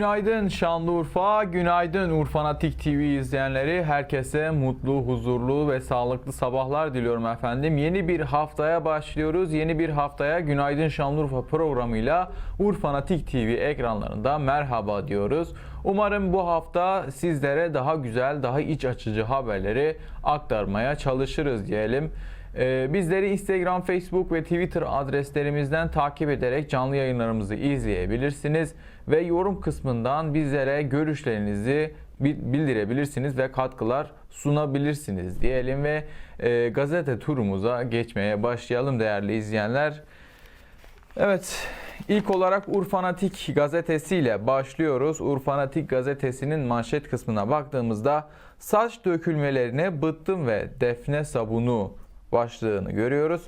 Günaydın Şanlıurfa, günaydın Urfanatik TV izleyenleri. Herkese mutlu, huzurlu ve sağlıklı sabahlar diliyorum efendim. Yeni bir haftaya başlıyoruz. Yeni bir haftaya Günaydın Şanlıurfa programıyla Urfanatik TV ekranlarında merhaba diyoruz. Umarım bu hafta sizlere daha güzel, daha iç açıcı haberleri aktarmaya çalışırız diyelim. Ee, Bizleri Instagram, Facebook ve Twitter adreslerimizden takip ederek canlı yayınlarımızı izleyebilirsiniz ve yorum kısmından bizlere görüşlerinizi bi- bildirebilirsiniz ve katkılar sunabilirsiniz diyelim ve e, gazete turumuza geçmeye başlayalım değerli izleyenler. Evet, ilk olarak Urfanatik gazetesiyle başlıyoruz. Urfanatik gazetesinin manşet kısmına baktığımızda saç dökülmelerine bıttım ve defne sabunu başlığını görüyoruz.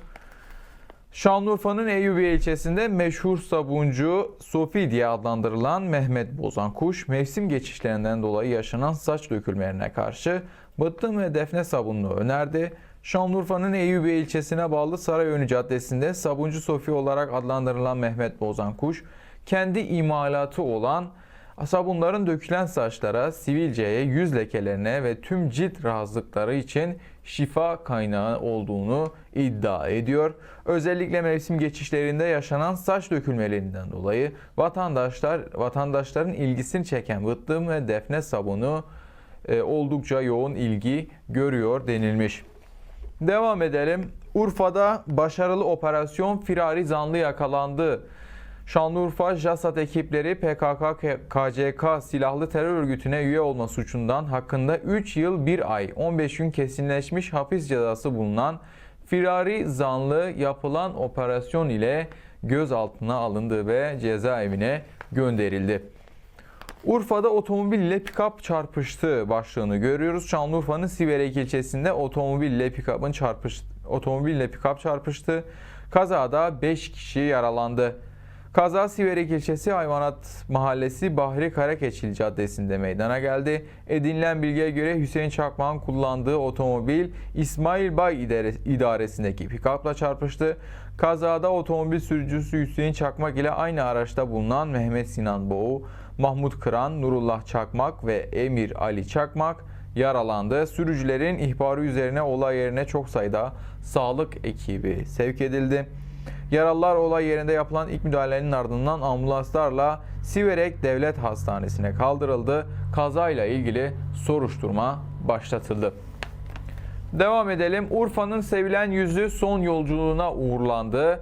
Şanlıurfa'nın Eyyubiye ilçesinde meşhur sabuncu Sofi diye adlandırılan Mehmet Bozankuş mevsim geçişlerinden dolayı yaşanan saç dökülmelerine karşı bıttım ve defne sabununu önerdi. Şanlıurfa'nın Eyyubiye ilçesine bağlı Sarayönü Caddesi'nde sabuncu Sofi olarak adlandırılan Mehmet Bozankuş kendi imalatı olan sabunların dökülen saçlara, sivilceye, yüz lekelerine ve tüm cilt rahatsızlıkları için şifa kaynağı olduğunu iddia ediyor. Özellikle mevsim geçişlerinde yaşanan saç dökülmelerinden dolayı vatandaşlar vatandaşların ilgisini çeken bıttım ve defne sabunu e, oldukça yoğun ilgi görüyor denilmiş. Devam edelim. Urfa'da başarılı operasyon firari zanlı yakalandı. Şanlıurfa JASAT ekipleri PKK-KCK silahlı terör örgütüne üye olma suçundan hakkında 3 yıl 1 ay 15 gün kesinleşmiş hapis cezası bulunan firari zanlı yapılan operasyon ile gözaltına alındı ve cezaevine gönderildi. Urfa'da otomobil ile pikap çarpıştı başlığını görüyoruz. Şanlıurfa'nın Siverek ilçesinde otomobil ile pikapın çarpış otomobil ile pikap çarpıştı. Kazada 5 kişi yaralandı. Kaza Siverek ilçesi Hayvanat Mahallesi Bahri Karakeçil Caddesi'nde meydana geldi. Edinilen bilgiye göre Hüseyin Çakmak'ın kullandığı otomobil İsmail Bay İdare- idaresindeki pikapla çarpıştı. Kazada otomobil sürücüsü Hüseyin Çakmak ile aynı araçta bulunan Mehmet Sinan Boğu, Mahmut Kıran, Nurullah Çakmak ve Emir Ali Çakmak yaralandı. Sürücülerin ihbarı üzerine olay yerine çok sayıda sağlık ekibi sevk edildi. Yaralılar olay yerinde yapılan ilk müdahalenin ardından ambulanslarla Siverek Devlet Hastanesi'ne kaldırıldı. Kazayla ilgili soruşturma başlatıldı. Devam edelim. Urfa'nın sevilen yüzü son yolculuğuna uğurlandı.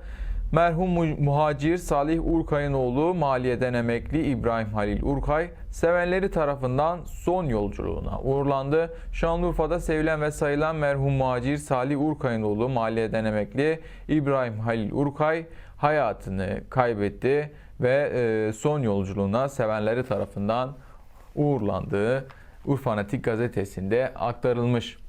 Merhum mu- muhacir Salih Urkay'ın oğlu maliyeden emekli İbrahim Halil Urkay sevenleri tarafından son yolculuğuna uğurlandı. Şanlıurfa'da sevilen ve sayılan merhum muhacir Salih Urkay'ın oğlu maliyeden emekli İbrahim Halil Urkay hayatını kaybetti ve e, son yolculuğuna sevenleri tarafından uğurlandığı Urfanatik gazetesinde aktarılmış.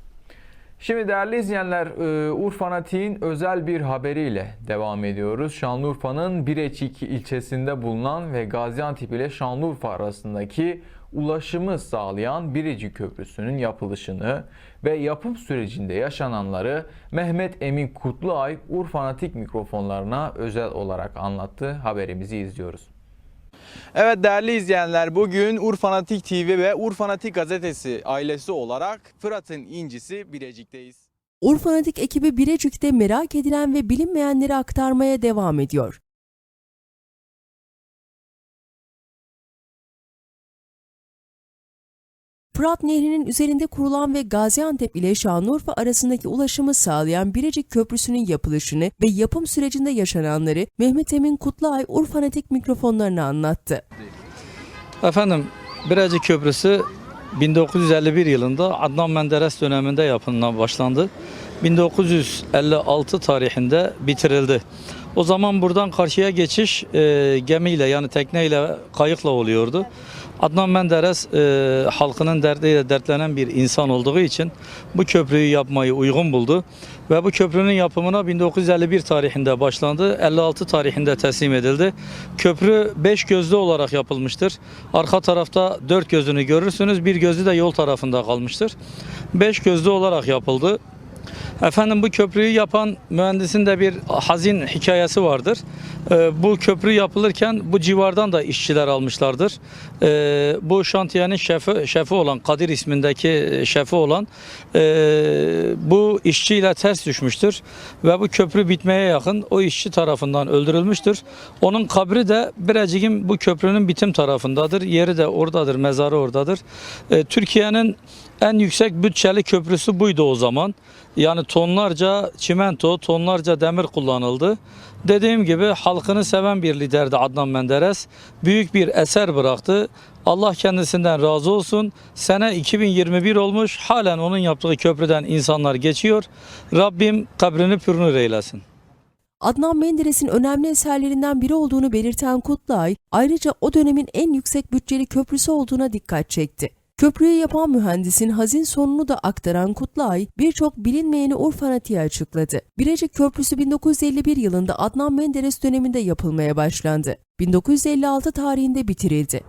Şimdi değerli izleyenler, e, Urfanatik'in özel bir haberiyle devam ediyoruz. Şanlıurfa'nın Bireçik ilçesinde bulunan ve Gaziantep ile Şanlıurfa arasındaki ulaşımı sağlayan Birecik Köprüsü'nün yapılışını ve yapım sürecinde yaşananları Mehmet Emin Kutluay Urfanatik mikrofonlarına özel olarak anlattı. Haberimizi izliyoruz. Evet değerli izleyenler bugün Urfanatik TV ve Urfanatik gazetesi ailesi olarak Fırat'ın incisi Birecik'teyiz. Urfanatik ekibi Birecik'te merak edilen ve bilinmeyenleri aktarmaya devam ediyor. Fırat Nehri'nin üzerinde kurulan ve Gaziantep ile Şanlıurfa arasındaki ulaşımı sağlayan Birecik Köprüsü'nün yapılışını ve yapım sürecinde yaşananları Mehmet Emin Kutluay Urfanatik mikrofonlarına anlattı. Efendim Birecik Köprüsü 1951 yılında Adnan Menderes döneminde yapımına başlandı. 1956 tarihinde bitirildi. O zaman buradan karşıya geçiş e, gemiyle yani tekneyle kayıkla oluyordu. Adnan Menderes e, halkının derdiyle dertlenen bir insan olduğu için bu köprüyü yapmayı uygun buldu. Ve bu köprünün yapımına 1951 tarihinde başlandı. 56 tarihinde teslim edildi. Köprü 5 gözlü olarak yapılmıştır. Arka tarafta 4 gözünü görürsünüz. Bir gözlü de yol tarafında kalmıştır. 5 gözlü olarak yapıldı. Efendim bu köprüyü yapan mühendisin de bir hazin hikayesi vardır. Ee, bu köprü yapılırken bu civardan da işçiler almışlardır. Ee, bu şantiyenin şefi, şefi olan Kadir ismindeki e, şefi olan e, bu işçiyle ters düşmüştür ve bu köprü bitmeye yakın o işçi tarafından öldürülmüştür. Onun kabri de Birecik'in bu köprünün bitim tarafındadır. Yeri de oradadır, mezarı oradadır. Ee, Türkiye'nin en yüksek bütçeli köprüsü buydu o zaman. Yani tonlarca çimento, tonlarca demir kullanıldı. Dediğim gibi halkını seven bir liderdi Adnan Menderes. Büyük bir eser bıraktı. Allah kendisinden razı olsun. Sene 2021 olmuş. Halen onun yaptığı köprüden insanlar geçiyor. Rabbim kabrini pürnür eylesin. Adnan Menderes'in önemli eserlerinden biri olduğunu belirten Kutlay, ayrıca o dönemin en yüksek bütçeli köprüsü olduğuna dikkat çekti. Köprüyü yapan mühendisin hazin sonunu da aktaran Kutlay, birçok bilinmeyeni Urfanati'ye açıkladı. Birecik Köprüsü 1951 yılında Adnan Menderes döneminde yapılmaya başlandı. 1956 tarihinde bitirildi.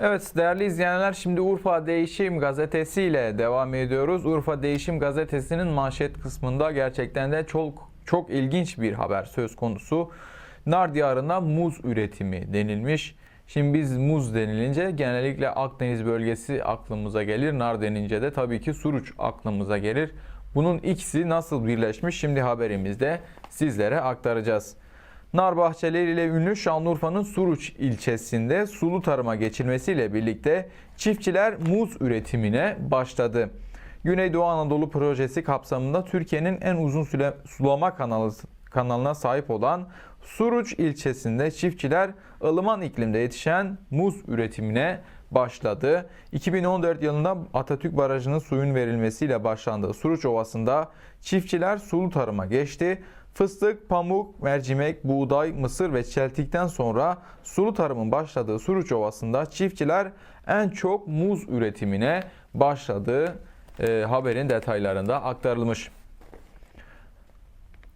Evet değerli izleyenler şimdi Urfa Değişim Gazetesi ile devam ediyoruz. Urfa Değişim Gazetesi'nin manşet kısmında gerçekten de çok çok ilginç bir haber söz konusu. Nar diyarında muz üretimi denilmiş. Şimdi biz muz denilince genellikle Akdeniz bölgesi aklımıza gelir. Nar denince de tabii ki Suruç aklımıza gelir. Bunun ikisi nasıl birleşmiş şimdi haberimizde sizlere aktaracağız. Nar bahçeleri ile ünlü Şanlıurfa'nın Suruç ilçesinde sulu tarıma geçilmesiyle birlikte çiftçiler muz üretimine başladı. Güneydoğu Anadolu projesi kapsamında Türkiye'nin en uzun süre sulama kanalı kanalına sahip olan Suruç ilçesinde çiftçiler ılıman iklimde yetişen muz üretimine başladı. 2014 yılında Atatürk Barajı'nın suyun verilmesiyle başlandığı Suruç Ovası'nda çiftçiler sulu tarıma geçti. Fıstık, pamuk, mercimek, buğday, mısır ve çeltikten sonra sulu tarımın başladığı Suruç Ovası'nda çiftçiler en çok muz üretimine başladığı e, haberin detaylarında aktarılmış.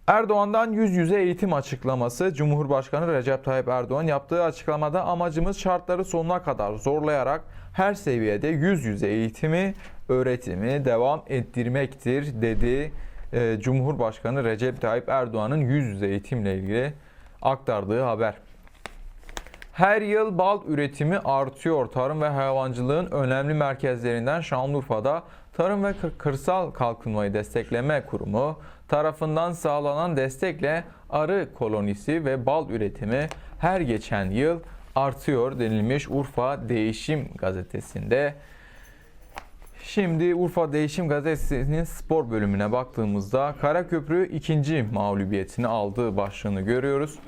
Erdoğan'dan yüz yüze eğitim açıklaması Cumhurbaşkanı Recep Tayyip Erdoğan yaptığı açıklamada amacımız şartları sonuna kadar zorlayarak her seviyede yüz yüze eğitimi, öğretimi devam ettirmektir dedi. Ee, Cumhurbaşkanı Recep Tayyip Erdoğan'ın yüz yüze eğitimle ilgili aktardığı haber. Her yıl bal üretimi artıyor. Tarım ve hayvancılığın önemli merkezlerinden Şanlıurfa'da Tarım ve Kır- Kırsal Kalkınmayı Destekleme Kurumu tarafından sağlanan destekle arı kolonisi ve bal üretimi her geçen yıl artıyor denilmiş Urfa Değişim gazetesinde. Şimdi Urfa Değişim Gazetesi'nin spor bölümüne baktığımızda Karaköprü ikinci mağlubiyetini aldığı başlığını görüyoruz.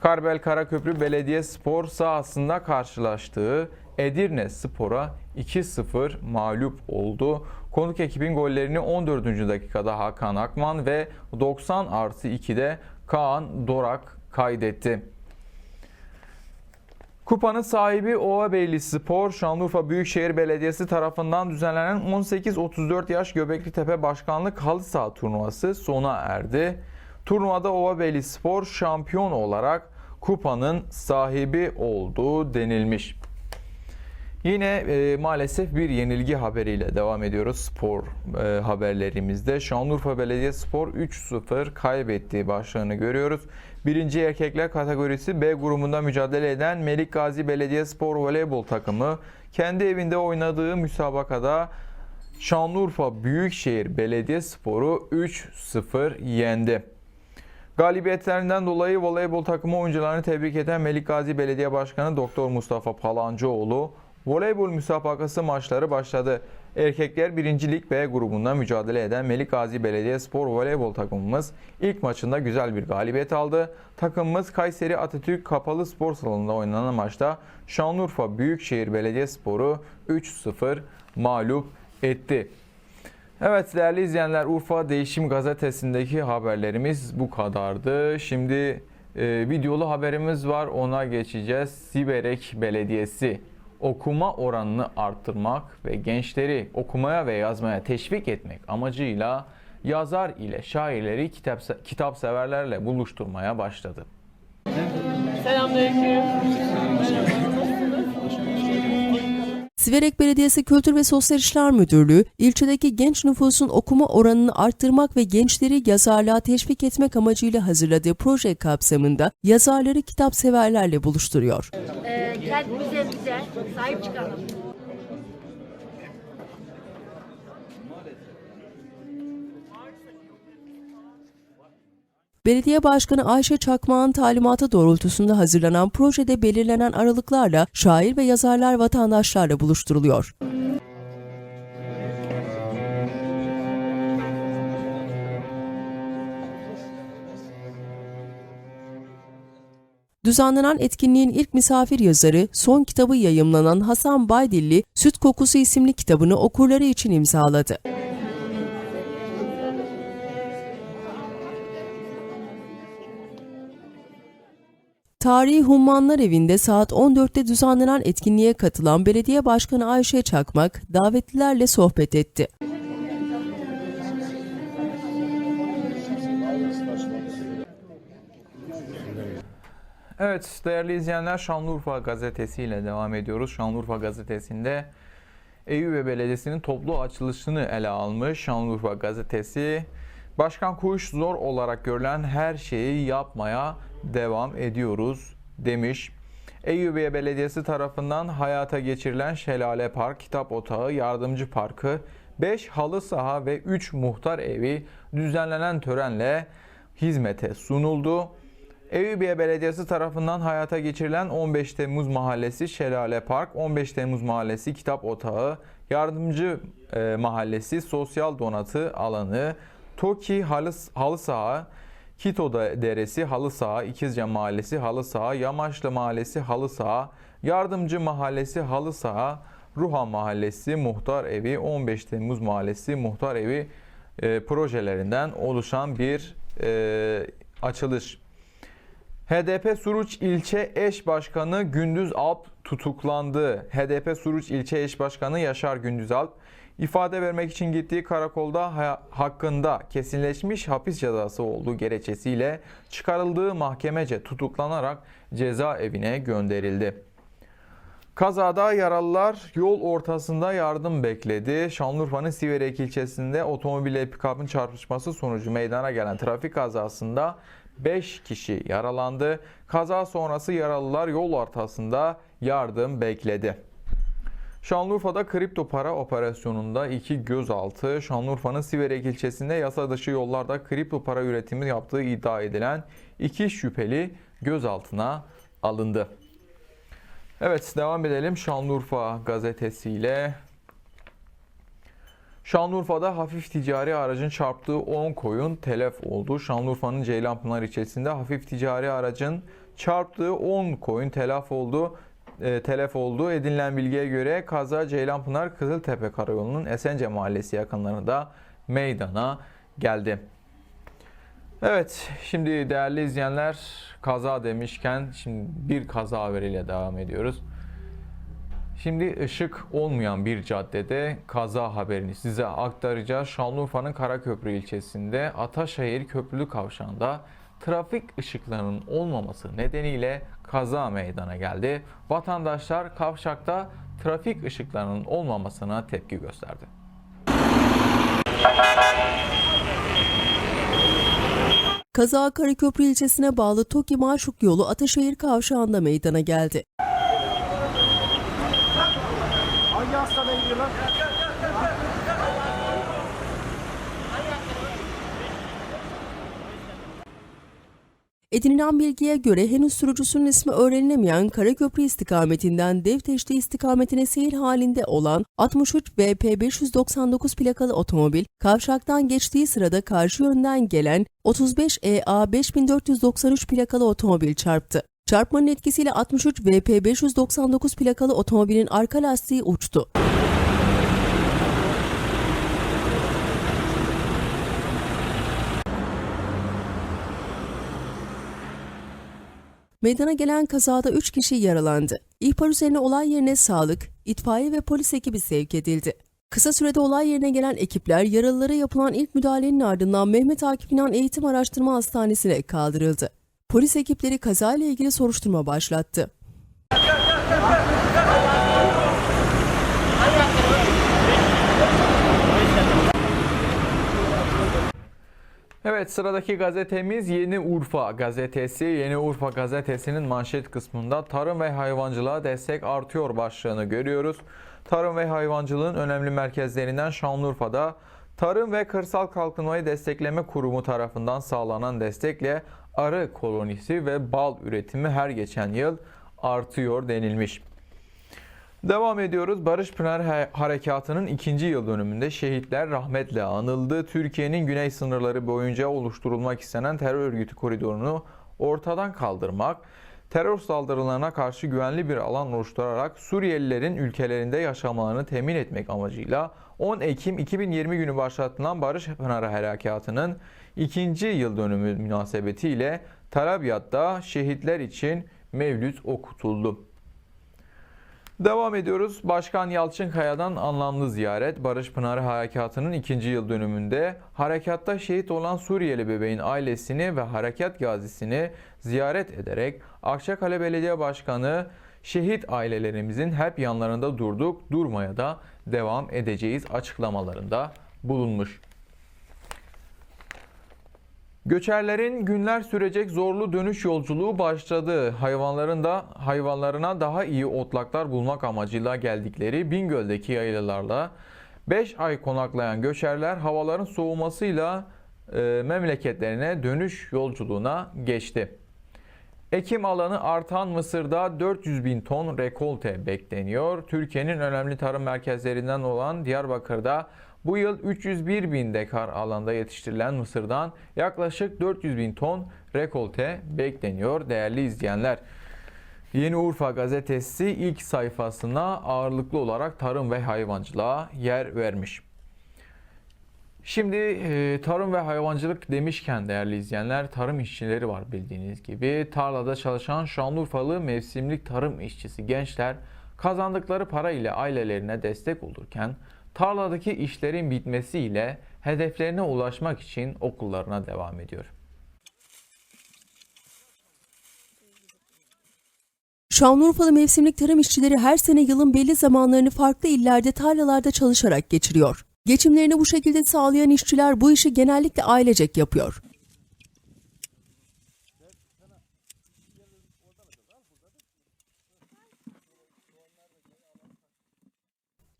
Karbel Karaköprü Belediye Spor sahasında karşılaştığı Edirne Spor'a 2-0 mağlup oldu. Konuk ekibin gollerini 14. dakikada Hakan Akman ve 90 artı 2'de Kaan Dorak kaydetti. Kupanın sahibi Ovabeyli Spor, Şanlıurfa Büyükşehir Belediyesi tarafından düzenlenen 18-34 yaş Göbekli Tepe Başkanlık Halı Saha turnuvası sona erdi. Turnuvada Ovabeyli Spor şampiyon olarak kupanın sahibi olduğu denilmiş. Yine e, maalesef bir yenilgi haberiyle devam ediyoruz spor e, haberlerimizde. Şanlıurfa Belediyespor 3-0 kaybettiği başlığını görüyoruz. Birinci erkekler kategorisi B grubunda mücadele eden Melik Gazi Belediyespor voleybol takımı kendi evinde oynadığı müsabakada Şanlıurfa Büyükşehir Belediyespor'u 3-0 yendi. Galibiyetlerinden dolayı voleybol takımı oyuncularını tebrik eden Melik Gazi Belediye Başkanı Doktor Mustafa Palancıoğlu voleybol müsabakası maçları başladı. Erkekler 1. Lig B grubunda mücadele eden Melik Gazi Belediyespor voleybol takımımız ilk maçında güzel bir galibiyet aldı. Takımımız Kayseri Atatürk Kapalı Spor Salonu'nda oynanan maçta Şanlıurfa Büyükşehir Belediyespor'u 3-0 mağlup etti. Evet değerli izleyenler Urfa Değişim Gazetesi'ndeki haberlerimiz bu kadardı. Şimdi e, videolu haberimiz var ona geçeceğiz. Siberek Belediyesi okuma oranını arttırmak ve gençleri okumaya ve yazmaya teşvik etmek amacıyla yazar ile şairleri kitap, kitap severlerle buluşturmaya başladı. Selamünaleyküm. Siverek Belediyesi Kültür ve Sosyal İşler Müdürlüğü, ilçedeki genç nüfusun okuma oranını arttırmak ve gençleri yazarlığa teşvik etmek amacıyla hazırladığı proje kapsamında yazarları kitap severlerle buluşturuyor. Kendimize bize sahip çıkalım. Belediye Başkanı Ayşe Çakmağ'ın talimatı doğrultusunda hazırlanan projede belirlenen aralıklarla şair ve yazarlar vatandaşlarla buluşturuluyor. Düzenlenen etkinliğin ilk misafir yazarı, son kitabı yayımlanan Hasan Baydilli, Süt Kokusu isimli kitabını okurları için imzaladı. Tarihi Hummanlar Evi'nde saat 14'te düzenlenen etkinliğe katılan Belediye Başkanı Ayşe Çakmak, davetlilerle sohbet etti. Evet değerli izleyenler Şanlıurfa Gazetesi ile devam ediyoruz. Şanlıurfa Gazetesi'nde Eyüp Belediyesi'nin toplu açılışını ele almış Şanlıurfa Gazetesi. Başkan Kuş zor olarak görülen her şeyi yapmaya devam ediyoruz demiş. Eyyubiye Belediyesi tarafından hayata geçirilen Şelale Park, Kitap Otağı, Yardımcı Parkı, 5 halı saha ve 3 muhtar evi düzenlenen törenle hizmete sunuldu. Eyüpiye Belediyesi tarafından hayata geçirilen 15 Temmuz Mahallesi Şelale Park, 15 Temmuz Mahallesi Kitap Otağı, Yardımcı e, Mahallesi Sosyal Donatı Alanı, Toki Halı, Halı Saha, Kito da- Deresi Halı Saha, İkizce Mahallesi Halı Saha, Yamaçlı Mahallesi Halı Saha, Yardımcı Mahallesi Halı Saha, Ruha Mahallesi Muhtar Evi, 15 Temmuz Mahallesi Muhtar Evi e, projelerinden oluşan bir e, açılış. HDP Suruç İlçe Eş Başkanı Gündüz Alp tutuklandı. HDP Suruç İlçe Eş Başkanı Yaşar Gündüz Alp, ifade vermek için gittiği karakolda ha- hakkında kesinleşmiş hapis cezası olduğu gerekçesiyle çıkarıldığı mahkemece tutuklanarak cezaevine gönderildi. Kazada yaralılar yol ortasında yardım bekledi. Şanlıurfa'nın Siverek ilçesinde otomobille pikapın çarpışması sonucu meydana gelen trafik kazasında 5 kişi yaralandı. Kaza sonrası yaralılar yol ortasında yardım bekledi. Şanlıurfa'da kripto para operasyonunda iki gözaltı, Şanlıurfa'nın Siverek ilçesinde yasa dışı yollarda kripto para üretimi yaptığı iddia edilen iki şüpheli gözaltına alındı. Evet devam edelim Şanlıurfa gazetesiyle. Şanlıurfa'da hafif ticari aracın çarptığı 10 koyun telef oldu. Şanlıurfa'nın Ceylanpınar ilçesinde hafif ticari aracın çarptığı 10 koyun telef oldu. E, telef oldu. Edinilen bilgiye göre kaza Ceylanpınar Kızıltepe Karayolu'nun Esence Mahallesi yakınlarında meydana geldi. Evet, şimdi değerli izleyenler kaza demişken şimdi bir kaza haberiyle devam ediyoruz. Şimdi ışık olmayan bir caddede kaza haberini size aktaracağız. Şanlıurfa'nın Karaköprü ilçesinde Ataşehir Köprülü Kavşağı'nda trafik ışıklarının olmaması nedeniyle kaza meydana geldi. Vatandaşlar kavşakta trafik ışıklarının olmamasına tepki gösterdi. Kaza Karaköprü ilçesine bağlı Toki Maşuk yolu Ataşehir kavşağında meydana geldi. Hangi hastaneye gidiyorlar? Edinilen bilgiye göre henüz sürücüsünün ismi öğrenilemeyen Karaköprü istikametinden Devteşte istikametine seyir halinde olan 63 BP 599 plakalı otomobil kavşaktan geçtiği sırada karşı yönden gelen 35 EA 5493 plakalı otomobil çarptı. Çarpmanın etkisiyle 63 VP 599 plakalı otomobilin arka lastiği uçtu. Meydana gelen kazada 3 kişi yaralandı. İhbar üzerine olay yerine sağlık, itfaiye ve polis ekibi sevk edildi. Kısa sürede olay yerine gelen ekipler yaralılara yapılan ilk müdahalenin ardından Mehmet Akif İnan Eğitim Araştırma Hastanesi'ne kaldırıldı. Polis ekipleri kazayla ilgili soruşturma başlattı. Evet sıradaki gazetemiz Yeni Urfa gazetesi. Yeni Urfa gazetesinin manşet kısmında tarım ve hayvancılığa destek artıyor başlığını görüyoruz. Tarım ve hayvancılığın önemli merkezlerinden Şanlıurfa'da Tarım ve Kırsal Kalkınmayı Destekleme Kurumu tarafından sağlanan destekle arı kolonisi ve bal üretimi her geçen yıl artıyor denilmiş. Devam ediyoruz. Barış Pınar Ha- Harekatı'nın ikinci yıl dönümünde şehitler rahmetle anıldı. Türkiye'nin güney sınırları boyunca oluşturulmak istenen terör örgütü koridorunu ortadan kaldırmak, terör saldırılarına karşı güvenli bir alan oluşturarak Suriyelilerin ülkelerinde yaşamalarını temin etmek amacıyla 10 Ekim 2020 günü başlatılan Barış Pınarı Harekatı'nın ikinci yıl dönümü münasebetiyle Tarabyat'ta şehitler için mevlüt okutuldu. Devam ediyoruz. Başkan Yalçınkaya'dan anlamlı ziyaret. Barış Pınarı Harekatı'nın ikinci yıl dönümünde harekatta şehit olan Suriyeli bebeğin ailesini ve harekat gazisini ziyaret ederek Akçakale Belediye Başkanı şehit ailelerimizin hep yanlarında durduk, durmaya da devam edeceğiz açıklamalarında bulunmuş. Göçerlerin günler sürecek zorlu dönüş yolculuğu başladı. Hayvanların da hayvanlarına daha iyi otlaklar bulmak amacıyla geldikleri Bingöl'deki yaylalarla 5 ay konaklayan göçerler havaların soğumasıyla e, memleketlerine dönüş yolculuğuna geçti. Ekim alanı artan Mısır'da 400 bin ton rekolte bekleniyor. Türkiye'nin önemli tarım merkezlerinden olan Diyarbakır'da bu yıl 301 bin dekar alanda yetiştirilen mısırdan yaklaşık 400 bin ton rekolte bekleniyor değerli izleyenler. Yeni Urfa gazetesi ilk sayfasına ağırlıklı olarak tarım ve hayvancılığa yer vermiş. Şimdi e, tarım ve hayvancılık demişken değerli izleyenler tarım işçileri var bildiğiniz gibi. Tarlada çalışan Şanlıurfalı mevsimlik tarım işçisi gençler kazandıkları para ile ailelerine destek olurken tarladaki işlerin bitmesiyle hedeflerine ulaşmak için okullarına devam ediyor. Şanlıurfalı mevsimlik tarım işçileri her sene yılın belli zamanlarını farklı illerde tarlalarda çalışarak geçiriyor. Geçimlerini bu şekilde sağlayan işçiler bu işi genellikle ailecek yapıyor.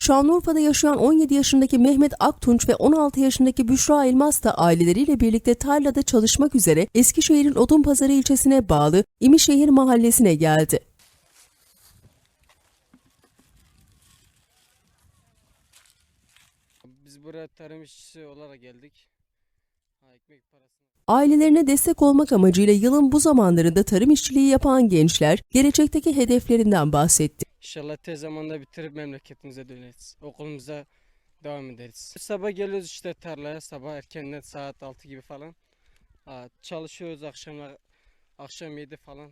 Şanlıurfa'da yaşayan 17 yaşındaki Mehmet Aktunç ve 16 yaşındaki Büşra Elmas da aileleriyle birlikte tarlada çalışmak üzere Eskişehir'in Odunpazarı ilçesine bağlı İmişehir mahallesine geldi. Biz buraya tarım işçisi olarak geldik. Ha, ekmek parasını. Ailelerine destek olmak amacıyla yılın bu zamanlarında tarım işçiliği yapan gençler gelecekteki hedeflerinden bahsetti. İnşallah tez zamanda bitirip memleketimize döneriz. Okulumuza devam ederiz. Sabah geliyoruz işte tarlaya sabah erkenden saat 6 gibi falan. Çalışıyoruz akşamlar akşam 7 falan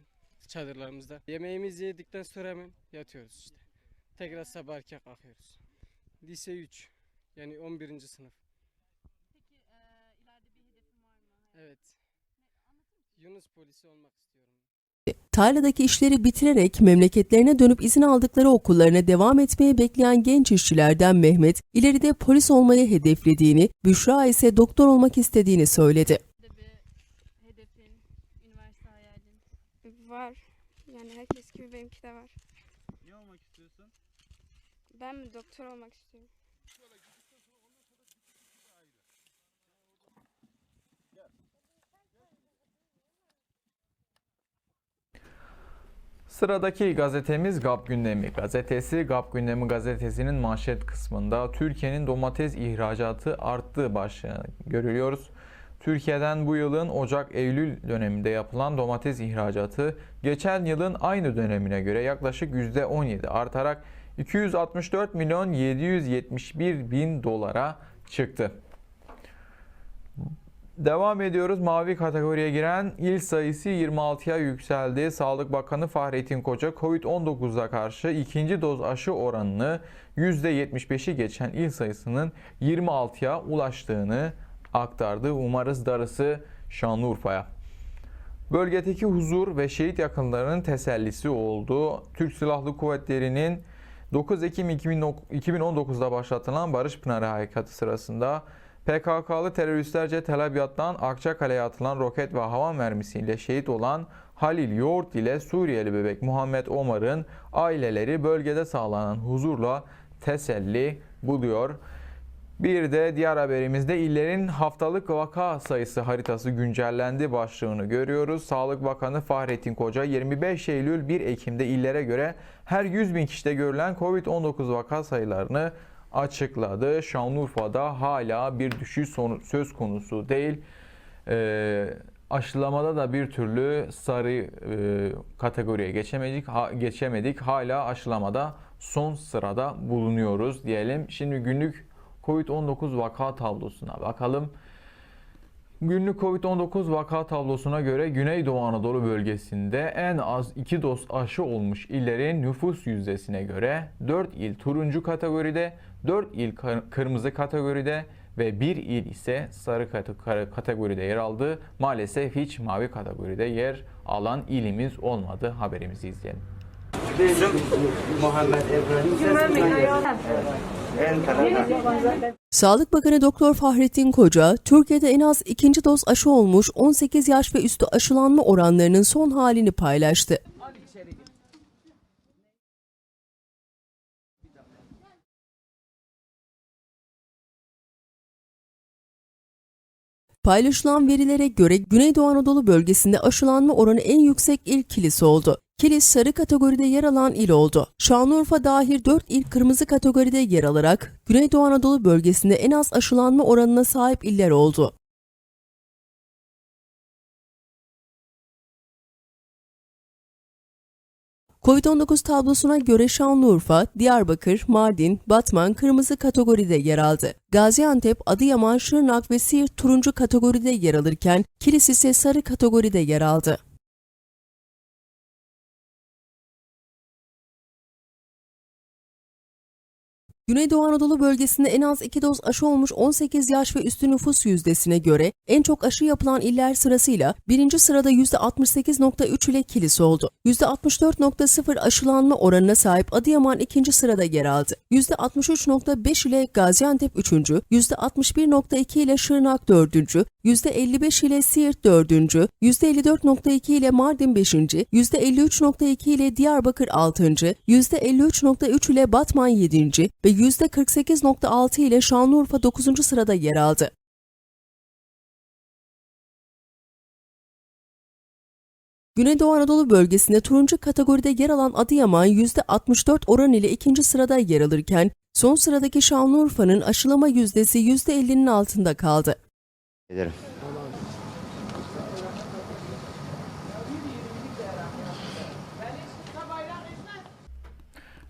çadırlarımızda. Yemeğimizi yedikten sonra hemen yatıyoruz işte. Tekrar sabah erken kalkıyoruz. Lise 3 yani 11. sınıf. Peki eee, ileride bir hedefin var mı? Evet. Yunus polisi olmak istiyorum. Tarladaki işleri bitirerek memleketlerine dönüp izin aldıkları okullarına devam etmeye bekleyen genç işçilerden Mehmet, ileride polis olmayı hedeflediğini, Büşra ise doktor olmak istediğini söyledi. Bir de bir hedefin, üniversite hayalin. Var. Yani herkes gibi benimki de var. Ne olmak istiyorsun? Ben mi doktor olmak istiyorum? Sıradaki gazetemiz GAP Gündemi gazetesi. GAP Gündemi gazetesinin manşet kısmında Türkiye'nin domates ihracatı arttığı başlığını görüyoruz. Türkiye'den bu yılın Ocak-Eylül döneminde yapılan domates ihracatı geçen yılın aynı dönemine göre yaklaşık %17 artarak 264 milyon 771 bin dolara çıktı. Devam ediyoruz. Mavi kategoriye giren il sayısı 26'ya yükseldi. Sağlık Bakanı Fahrettin Koca Covid-19'a karşı ikinci doz aşı oranını %75'i geçen il sayısının 26'ya ulaştığını aktardı. Umarız darısı Şanlıurfa'ya. Bölgedeki huzur ve şehit yakınlarının tesellisi oldu. Türk Silahlı Kuvvetleri'nin 9 Ekim 2019'da başlatılan Barış Pınarı Harekatı sırasında PKK'lı teröristlerce Tel Abyad'dan Akçakale'ye atılan roket ve hava mermisiyle şehit olan Halil Yoğurt ile Suriyeli bebek Muhammed Omar'ın aileleri bölgede sağlanan huzurla teselli buluyor. Bir de diğer haberimizde illerin haftalık vaka sayısı haritası güncellendi başlığını görüyoruz. Sağlık Bakanı Fahrettin Koca 25 Eylül 1 Ekim'de illere göre her 100 bin kişide görülen Covid-19 vaka sayılarını açıkladı. Şanlıurfa'da hala bir düşüş söz konusu değil. Ee, aşılamada da bir türlü sarı e, kategoriye geçemedik. Ha- geçemedik. Hala aşılamada son sırada bulunuyoruz diyelim. Şimdi günlük Covid-19 vaka tablosuna bakalım. Günlük Covid-19 vaka tablosuna göre Güneydoğu Anadolu bölgesinde en az 2 doz aşı olmuş illerin nüfus yüzdesine göre 4 il turuncu kategoride, 4 il kırmızı kategoride ve 1 il ise sarı kategoride yer aldı. Maalesef hiç mavi kategoride yer alan ilimiz olmadı. Haberimizi izleyelim. Muhammed İbrahim. Sağlık Bakanı Doktor Fahrettin Koca, Türkiye'de en az ikinci doz aşı olmuş 18 yaş ve üstü aşılanma oranlarının son halini paylaştı. Paylaşılan verilere göre Güneydoğu Anadolu bölgesinde aşılanma oranı en yüksek il Kilis oldu. Kilis sarı kategoride yer alan il oldu. Şanlıurfa dahil 4 il kırmızı kategoride yer alarak Güneydoğu Anadolu bölgesinde en az aşılanma oranına sahip iller oldu. Covid-19 tablosuna göre Şanlıurfa, Diyarbakır, Mardin, Batman kırmızı kategoride yer aldı. Gaziantep, Adıyaman, Şırnak ve Siirt turuncu kategoride yer alırken Kilis ise sarı kategoride yer aldı. Güneydoğu Anadolu bölgesinde en az 2 doz aşı olmuş 18 yaş ve üstü nüfus yüzdesine göre en çok aşı yapılan iller sırasıyla birinci sırada %68.3 ile Kilis oldu. %64.0 aşılanma oranına sahip Adıyaman ikinci sırada yer aldı. %63.5 ile Gaziantep üçüncü, %61.2 ile Şırnak dördüncü, %55 ile Siirt dördüncü, %54.2 ile Mardin beşinci, %53.2 ile Diyarbakır altıncı, %53.3 ile Batman yedinci ve %48.6 ile Şanlıurfa 9. sırada yer aldı. Güneydoğu Anadolu bölgesinde turuncu kategoride yer alan Adıyaman %64 oran ile ikinci sırada yer alırken son sıradaki Şanlıurfa'nın aşılama yüzdesi %50'nin altında kaldı. Ederim.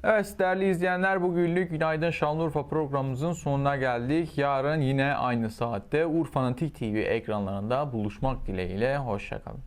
Evet değerli izleyenler bugünlük Günaydın Şanlıurfa programımızın sonuna geldik. Yarın yine aynı saatte Urfa'nın TV ekranlarında buluşmak dileğiyle. Hoşçakalın.